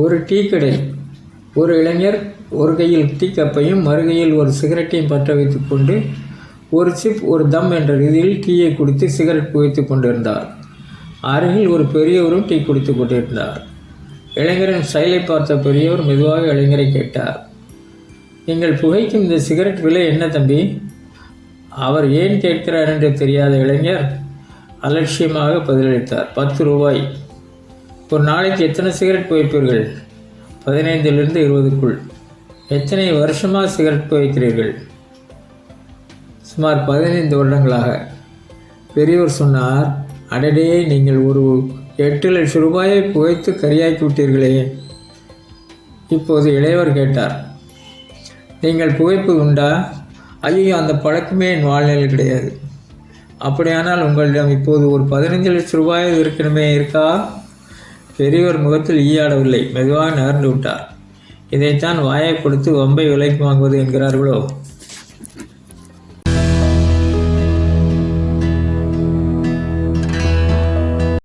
ஒரு டீ கடை ஒரு இளைஞர் ஒரு கையில் டீ கப்பையும் மறுகையில் ஒரு சிகரெட்டையும் பற்ற வைத்து கொண்டு ஒரு சிப் ஒரு தம் என்ற ரீதியில் டீயை குடித்து சிகரெட் புகைத்து கொண்டிருந்தார். அருகில் ஒரு பெரியவரும் டீ குடித்து கொண்டிருந்தார். இளைஞரின் செயலை பார்த்த பெரியவர் மெதுவாக இளைஞரை கேட்டார். நீங்கள் புகைக்கும் இந்த சிகரெட் விலை என்ன தம்பி? அவர் ஏன் கேட்கிறார் என்று தெரியாத இளைஞர் அலட்சியமாக பதிலளித்தார். பத்து ரூபாய். ஒரு நாளைக்கு எத்தனை சிகரெட் புகைப்பீர்கள்? பதினைந்திலிருந்து இருபதுக்குள். எத்தனை வருஷமாக சிகரெட் புகைக்கிறீர்கள்? சுமார் பதினைந்து வருடங்களாக. பெரியவர் சொன்னார் அடடே நீங்கள் ஒரு எட்டு லட்சம் ரூபாயை புகைத்து கரியாக்கி விட்டீர்களே. இப்போது இளையவர் கேட்டார் நீங்கள் புகைப்பது உண்டா? ஐயோ அந்த பழக்கமே என் வாழ்நிலை கிடையாது. அப்படியானால் உங்களிடம் இப்போது ஒரு பதினைஞ்சு லட்சம் ரூபாய் இருக்கணுமே இருக்கா? பெரியவர் முகத்தில் ஈயாடவில்லை. மெதுவாக நகர்ந்து விட்டார். இதைத்தான் வாயை கொடுத்து வம்பை விலைக்கு வாங்குவது என்கிறார்களோ?